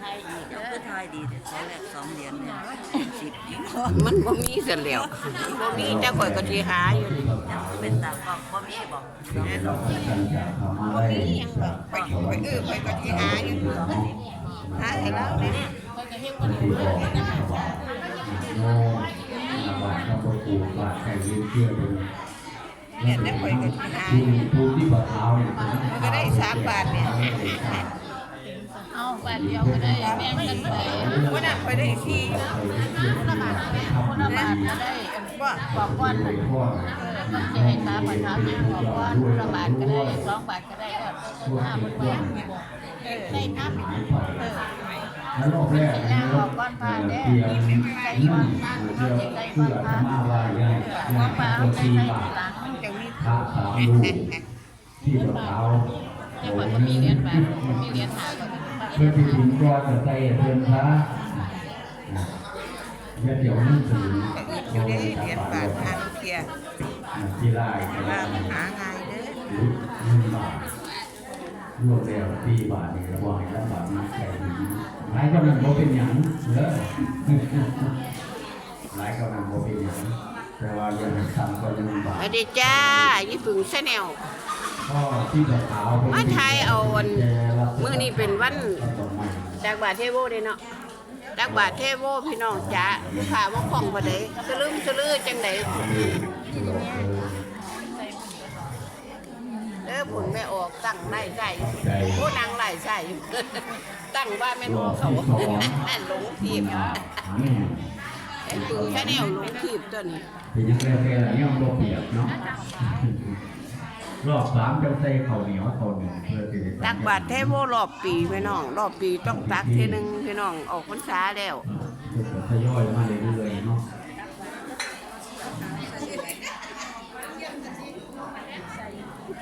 ไทยอีกเจ้าคือทายดีแต่ขอแรกสองเหรียญเนี่ยสิบอีกมันบ่มีเสร็จแล้วบ่มีแต่ข่อยก็สิหาอยู่นี่เป็นตากล้องพ่อมีบอกเราก็กันจากธรรมะได้ไปไปเออข่อยก็สิหาอยู่หาให้เราเนี่ยก็จะเฮ็ดปฏิบัติถวายโน้บาทพระพุทธบาทไก่ยืนเชื่อเป็นเนี่ยแต่ข่อยก็สิหาผู้ผู้ที่บาเท้าเนี่ยมันก็ได้สามบาทเนี่ย เอาบาทเดียวก็ได้แบ่งกันไปวันนั้นข่อยได้สี่คนละบาทคนละบาทก็ได้ว่าบอกก้อนเออมันจะให้ตาบันเท้าเนี่ยบอกก้อนคนละบาทก็ได้สองบาทก็ได้ก็ห้าบาทได้เออได้นับเออแล้วรอบแรกนะรอบเตรียมนั่นเดียวเพื่อธรรมะว่าอย่างว่าปลาตัวใส่สี่ใส่บาทมัหลังนจะมีที่บาเท้าจังหวัดก็มีเหรียญบาทมีเหรียญหาก็ มีเพื่อที่ถึงก็จะใจเดินพระอย่าเดี๋ยวนั่งถึงอยู่ได้เหรียญบาทหาเทียที่ไร่ก็ว่าได้มันหาง่ายเด้อหรือหนึ่งบาทรวมแล้วสี่บาทนี่ระหว่างแล้วบาทมาแค่นี้หลายก็นั่งโมเป็นหยังเด้อหลายก็นั่งโมเป็นหยังแต่ว่ายังทำก็ยังบาทสวัสดีจ้ายี่ปุ่งชาแนลก็ที่จะขาวมาไทยเอาวัน มื้อนี้เป็นวันจากบาทเทโวเด้เนาะจากบาทเทโวพี่น้องจ๋าลูกค้าบ่คล่องบ่ได้สลืมสลือจังไดเด้อผลไม่ออกตั้งไล่ใส่โอ้นางไล่ใส่ตั้งว่าแม่นโอเขาหลงทีบไอ้ปืนแค่แนวหลงทีบตัวนี้เป็นยังไงแค่ย่อมโลเปียกเนาะ รอบสามจะใส่ข้าวเหนียวข้าวหนึ่งเพื่อที่จะตักบาทเทโวรอบปีพี่น้อง รอบปีต้องตักทีหนึงพี่น้องออกพรรษาแล้วทยอยมาเรื่อยๆเนาะ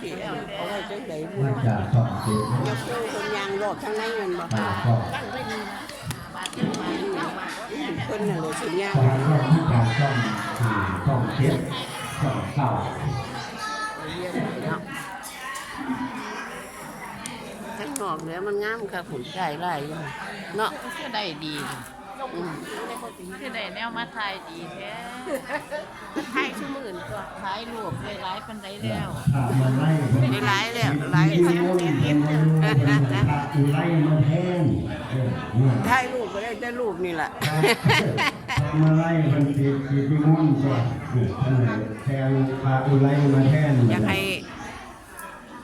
พี่เอาเอาไว้จังไดบุมาจากช่องเจ็ดยกตู้คนยางรอบทั้งในเงินบ่ตาช่องตั้งไว้นี่บาทเดียวบาทเดียวบาทเพิ่นน่ะเลยสิยางตาช่องที่การช่องหาช่องเจ็ดช่องเก้าเนา อกเหนือมันงามค่ะผมใส่ไล่อยู่เนาะก็ได้ดีอืมคือได้แนวมาไทยดีแท้ไทยชั่วมื่นตัวขายรูปได้หลายปันไดแล้วถ้ามันไล่ได้หลายแล้วหลายที่โน่นเป็นมันถ้าคือไล่มันแห้งเออเนี่ยถ่ายรูปก็ได้แต่รูปนี่แหละมาไล่มันตีตีที่มุ่นก่อนท่านไหนแทนพาอุไล่มาแทนอยากให้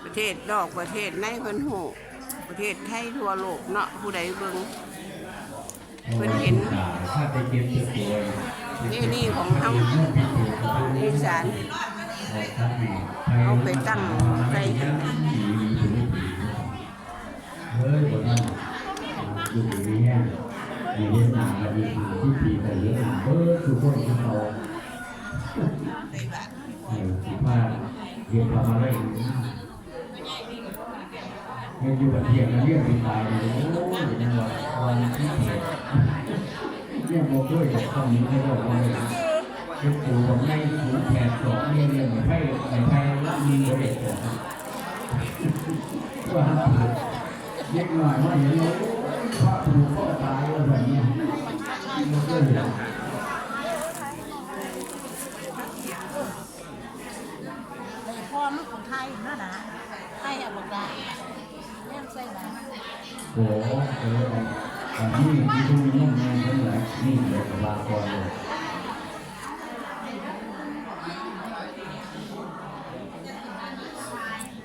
ประเทศนอกประเทศในเพิ่นฮู้ ประเทศไทยทั่วโลกเนาะผู้ใดเบิ่งเพิ่นเห็นถ้าไปเก็บตัวนี่นี่ของเฮาอีสานเอาไปตั้งใส่เฮ้ยบนนั้นอยู่ในแง่อยู่ในหนากันมีหาที่ปีกันเยอะหนาเออคือคนที่เขาเออที่ว่าเรียนทำอะไร เงินอยู่กับเทียนเรียกเป็นตายเลยโอ้ยยังว่าวันที่เทียนเรียกโมด้วยแต่ข้อนี้ไม่ได้ว่าเลยคือปู่ผมในหูแผดสองเนี่ยเนี่ยเหมือนไพ่ไอ้ไพ่ละมีโมเดลสองว่าเล็กหน่อยว่าอย่างนี้พระถูกพ่อตายว่าแบบนี้มันก็เลย ในพ่อมันของไทยนะนะไทยอะบอกได้แม่ใส่หลาย โอ้โหเอออันนี้ที่ตรงนี้มันเป็นแบบนี่เดี๋ยวกับลาก่อนเลย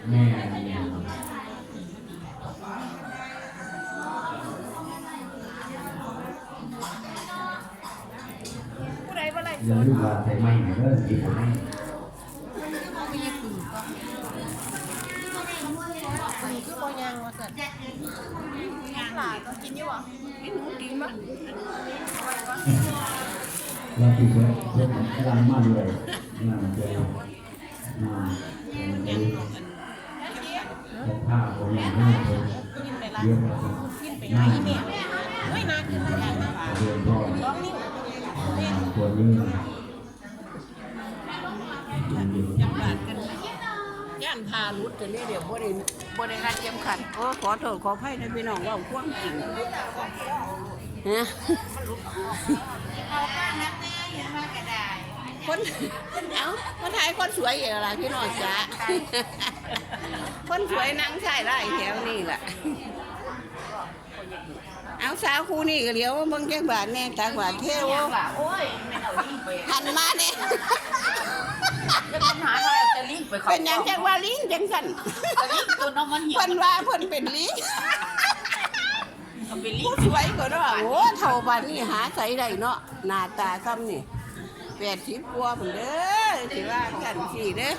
แม่เนี่ยผู้ใดบ่ไรอย่าลืมว่าใส่ไม้เนี่ยเริ่มกินให้ คือคือบ่ยังว่าซั่หลายก็กินอยู่อะกินหมูกินบ่เราติดไว้เพื่อกำลังมาเลยงานเจอมาเป็นผ้าของอย่างนี้เลยกินไปละเยอะมากกินไปหลายอีแม่เฮ้ยนากินหลายนะเรียนร้องนิ้วแม่ตัวนี้ พารุดกันนี่เดี๋ยวบ่ได้บริการเตรียมขันโอ้ขอโทษขออภัยนะพี่น้องว่าความจริงฮะเอาข้างนักแน่เห็นมากระไดคนเอ้าคนไทยคนสวยอย่างไรพี่น้องจ๊ะคนสวยนั่งใช่ไรแถวนี่แหละเอาสาวคูนี่ก็เลี้ยวเบิ่งแก้บาทแน่ตากบาทเที่ยวว่าโอ้ยไม่เอาลิงไปหันมาเนี่ย แล้วปัญหาอะไรจะลิงไปเขาเป็นหยังจังว่าลิงจังสันจะลิงตัวน้องมันเหี่ยวเพิ่นว่าเพิ่นเป็นลิงเอาไปลิงผู้สวยก็เนาะโอ้เท่าบานนี่หาใส่ได้เนาะหน้าตาซ้ำนี่แปดสิบกว่าพุ่นเด้อสิว่ากันสิเด้อ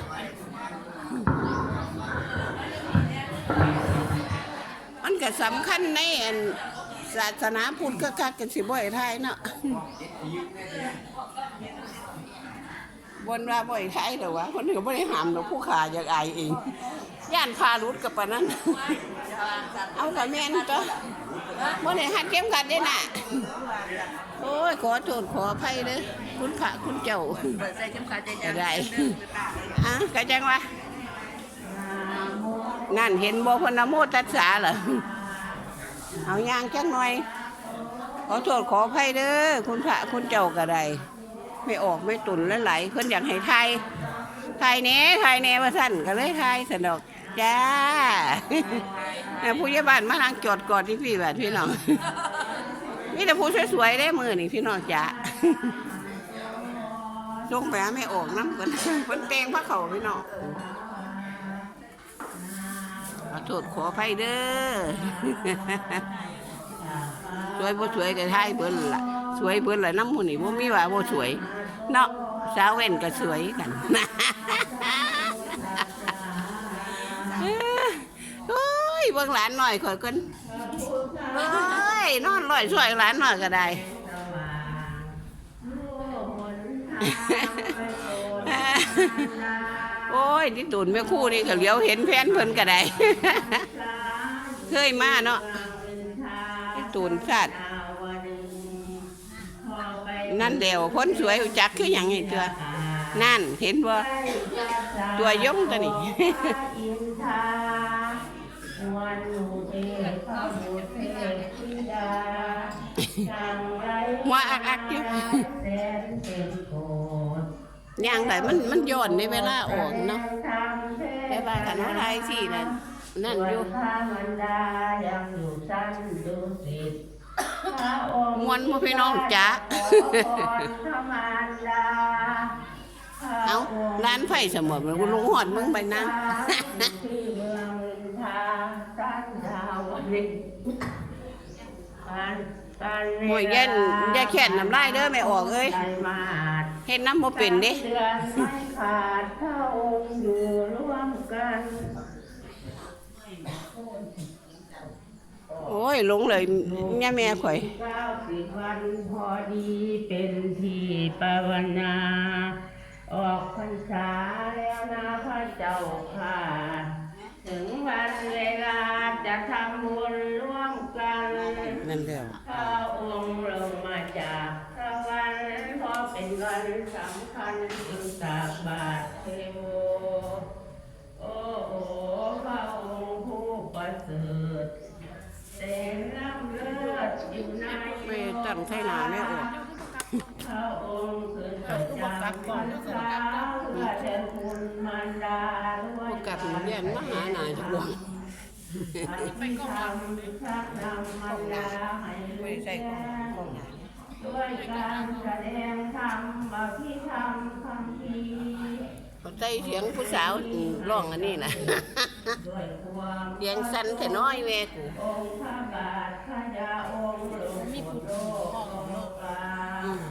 มันก็สำคัญในอันศาสนาพุทธก็คักกันสิบ่อยไทยเนาะบ นว่าบ่อยไทยแต่ว่าคนอื่นบ่ได้ห้ามดอกผู้ขาอยากอายเอง ย่านพารุดกับปานนั้น เอากับแม่นก็บ่ได้หัดเข็มขัดเด้น่ะ โอ้ย ขอโทษขออภัยเด้อคุณพระคุณเจ้าเปิดใส่เข็มขัดใจจะได้อะกะจังวะนั่นเห็นบ่เพนนะโมตัสสะเหรอเอาย่างจังหน่อย ขอโทษขออภัยเด้อคุณพระคุณเจ้าก็ได้ ไม่ออกไม่ตุนและไหลายๆเพิ่นอยากให้ไทยไทยแน่ไทยแน่ว่าสั่นก็เลยไทยสนอกจ้าผู้ใหญ่บ้านมาทางจอดก่อดที่พี่แบบพี่น้องมีแต่ผู้สวยๆได้มือนี่พี่น้องจ้าลงไปหาไม่ออกน้ำกันคนแตงพระเขาพี่น้องขอโทษขออภัยเด้อสวยบ่สวยก็ทยเบิ่นล่ะ สวยเบิ่นล่ะน้ำหมูนี่บ่มีว่าบ่สวย เนาะสาวเว่นก็สวยกันโอ้ยเบิ่งหลานหน่อยข่อยกันโอ้ยนอนลอยสวยหลานหน่อยก็ได้โอ้ยที่ตูนแม่คู่นี่ก็เลี้ยวเห็นแฟนเพิ่นก็ได้เคยมาเนาะที่ตูนสัตว์ นั่นเดียวคนสวยรู้จักคืออย่างไงตัวนั่นเห็นบ่ตัวยงตัวนี้อินทาวันหนูเอกพระบุตรเทพิดาจังไรหัวอักๆอยู่แสนเป็นโกดย่างไหนมันมันย้อนในเวลาออกเนาะแต่ว่ากันว่าไทยสินั่นนั่นส่วอนยู่พระ มันดายังอยู่สั้นดูสิตพระองค์ม่วนบ่พี่น้องจ๊ะขอพรพระมารดาเอาร้านไฟเสมอมันกูลงหอดมึงไปนั่งที่เมืองอินทาสั้นดาวดินการการโอ้ยเย็นอย่าแค่นน้ำลายเด้อไม่ออกเอ้ยใจมาดเฮ็ดน้ำบ่เป็นเด้เดือนไม่ขาดพระองค์อยู่ร่วมกัน โอ้ยหลงเลยย่าแม่ข่อยเก้าสิบวันพอดีเป็นที่ปาวนา ออกพรรษาแล้วนะพระเจ้าค่ะ ถึงวันเวลาจะทำบุญร่วมกันนั่นเดียวพระองค์ลงมาจากสวรรค์เพราะเป็นวันสำคัญจึงตากบาตรเทโวโอ้โหพระองค์ผู้ประเสริฐแต่น้ำ เลือดอยู่ในไม่ตั้งไทหนาไม่ออกพระองค์คือประจำวันเช้าเพื่อแทนคุณมารดาด้วพยวกกลับมาเรียนมาหาหนาทุกวันไปก็ทำชักนำมารดาให้รู้แจ้งด้วยการแสดงธรรมอภิธรรมคำพีร์ เขาใจเสียงผู้สาวอืมร้องอันนี้นะด้วยความเสียงสั่นแต่น้อยแม่กูองค์พระบาทพระยาองค์หลวงปู่โลกโลกาอืม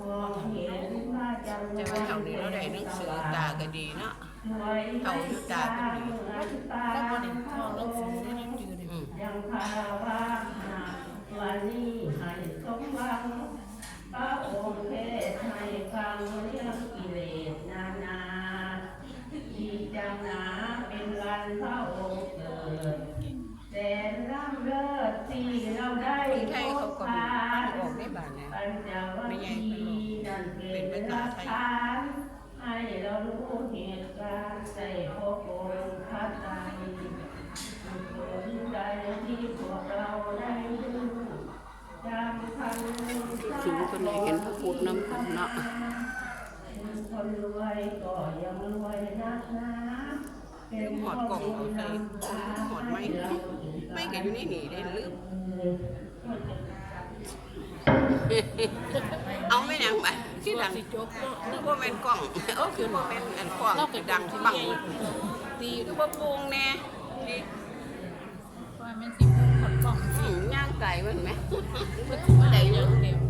มองเห็นพระจำแต่ว่าเท่านี้เราได้หนังสือตาก็ดีเนาะสวยเท่าที่ตาก็ดีเหมือนตาแล้วพอเด็กทองหนังสือได้ยังจืดอืมยังคารวะนาวันนี้ให้สมหวังพระองค์เทศให้ฟัง ถึงคนไหนเห็นพระพุทธน้ำขันเนาะคนรวยก็ยังรวยนะกนะลืมหอดกล่องเอาใส่หอดไม่ไม่เก็นอยู่นี่หนีได้หรือเอาไม่ยังไปที่ดังคือว่าเป็นกล่องเออคือว่าเป็นอันกล่องคือดังที่บังตีคือว่าปรุงแน่ดีว่ามัสิ ไก่เบิ่งไหม ผู้ใดเองเดียว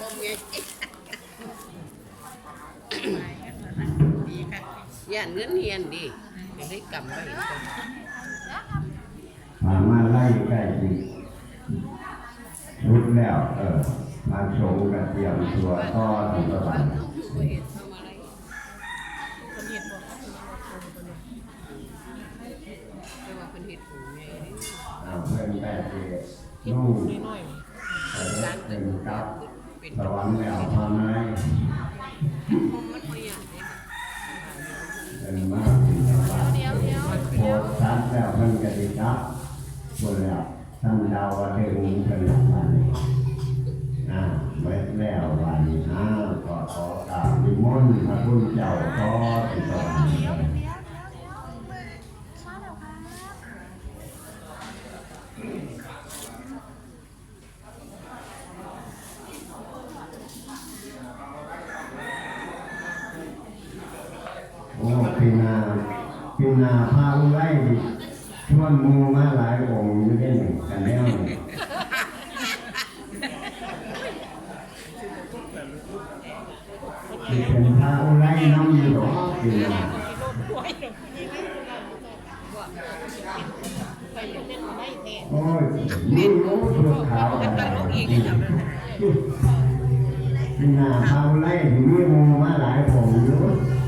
บ่เมื่อยย่านเงินเฮียนดิจะได้กำไว้ก่อนมามาไล่ใกล้ดิรุดแล้วเออมาโชว์กันเตรียมตัวต่อถึงประมาณเพื่อนแปดเดนู่น Lúc? รู้ตัวขาวอะไรปีนาพาไล่ถึงมีหมูมาหลายองค์อะ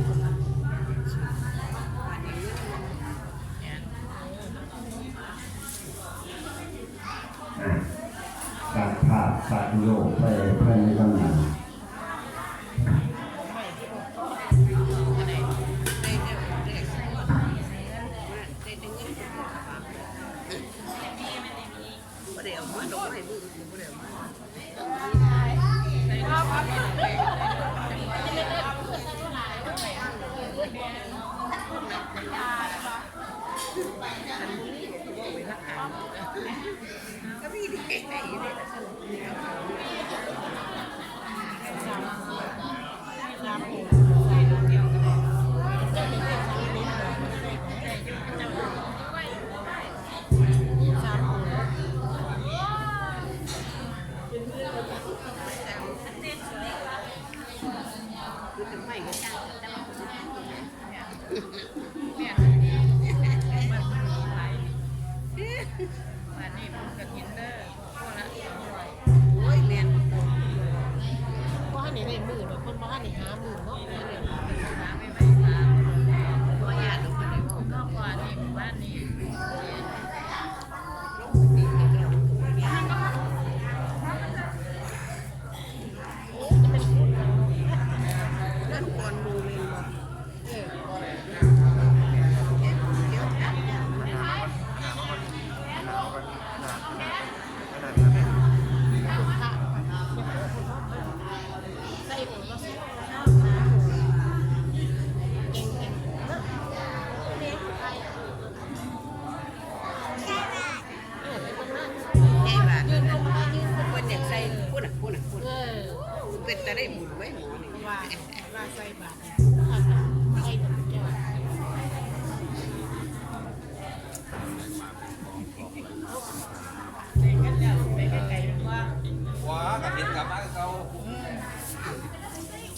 ว้ากระเห็นกลับมาเขา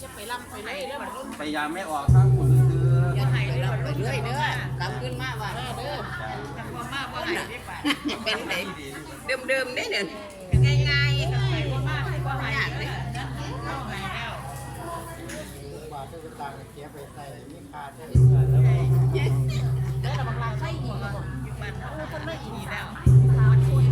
จะไปลำไปเลยแล้วมันรุ่นพยายามไม่ออกทางคุณซื้ออย่าห้ไปรับไปเรื่อยเด้อกลับขึ้นมากว่าเด้อแต่พอมากว่าไหนได้บาทเป็นเด็กเดิมๆได้เนี่ยง่ายๆไปพอมากให้ก็หายยากเลยเข้าหายแล้วบาทเป็นต่างเสียไปใส่ไม่ขาดได้แล้วเราบางรายใส่หัวก็อ ยู่บ้านเขาคนไม่อีแล้ว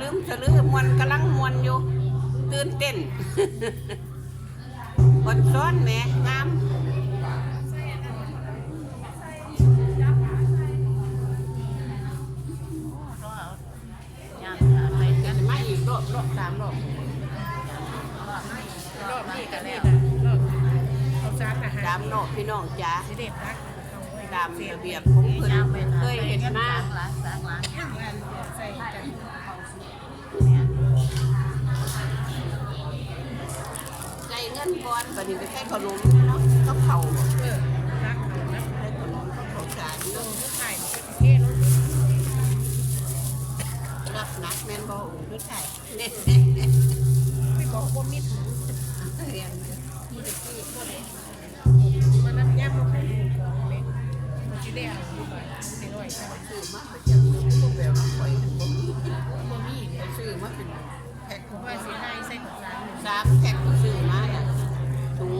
ลืมสลือมวนกำลังมวนอยู่ ตื่นเต้นบนซ้อนแหม่งามยามหาไปกันมาอีกรอบรอบสามรอบรอบนี้กันแล้วรอบเขาสารอาหารตามเนาะพี่น้องจ้ะสิเด็ดรักตามระเบียบของเพิ่นเคยเห็นมาล้ อนบัดนี้ไปใส่ขนมเนาะก็เข่าเออรักนะใส่ขนมก็เขาสารลเนาะงทุกไข่เท่ลงรับหนักแม่นบ่หรือใช่เด็ดไม่บอกว่ามิดเรียนมีแต่ที่ก็เลยมันนับย่ำมาเป็นของเล็กมันจะได้เอาดูหน่อยดูหน่อยใช่ไหมซื้อมาประจำเลยพวกแบบน้องข่อยบ่มีบ่มีไปซื้อมาเป็นแพ็คผมว่าสิให้ใส่ของร้านสามแพ็คก็ซื้อ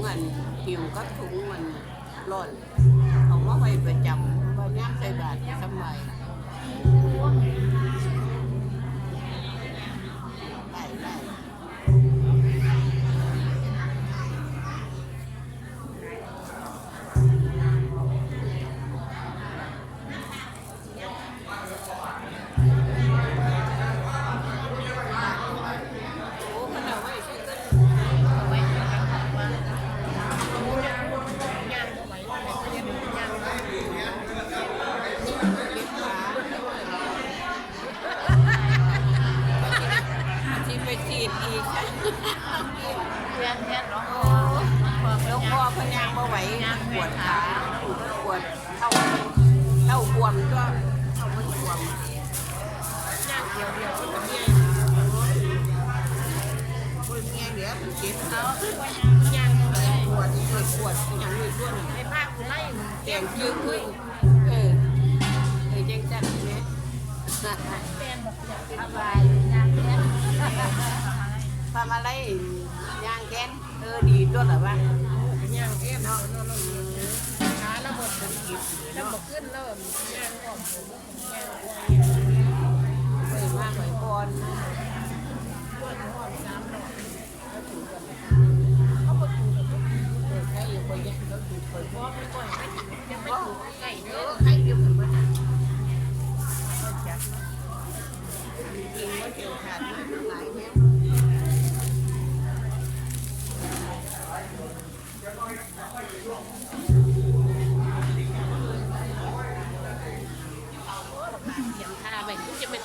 มันหิวก็ถุงมันร้อนเอามาไว้ประจำว่าย่างใส่บาตรสมัย ออดีตัวหรอวะย่างเรียนเนาะขาระบบเป็นกิจระบบขึ้นเริ่มย่างก่อนย่างไปมากไปบอลก้นหอมน้ำหน่อยเขาบอกถูกเปิดใครอยู่คนยังเขาถูกเปิดเพราะไม่ก่อยไม่ยังไม่ถูกไก่เยเออะอให้เดียวกันมาจริงว่าเกี่ยวขาดมากหลายแน เสียงคาไปจะเป็น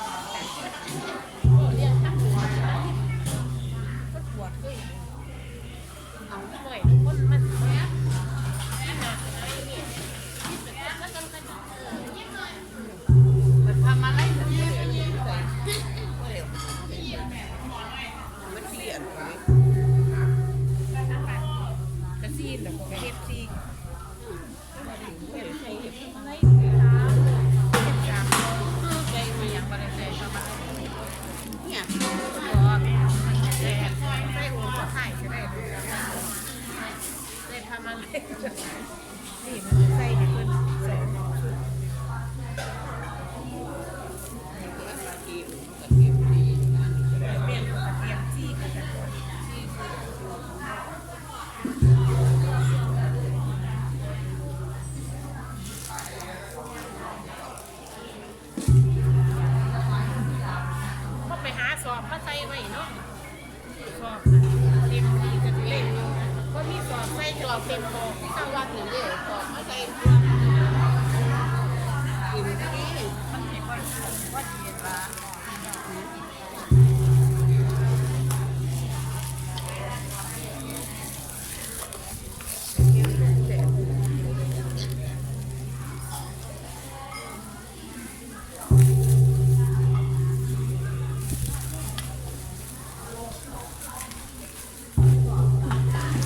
ส่สอบเต็ม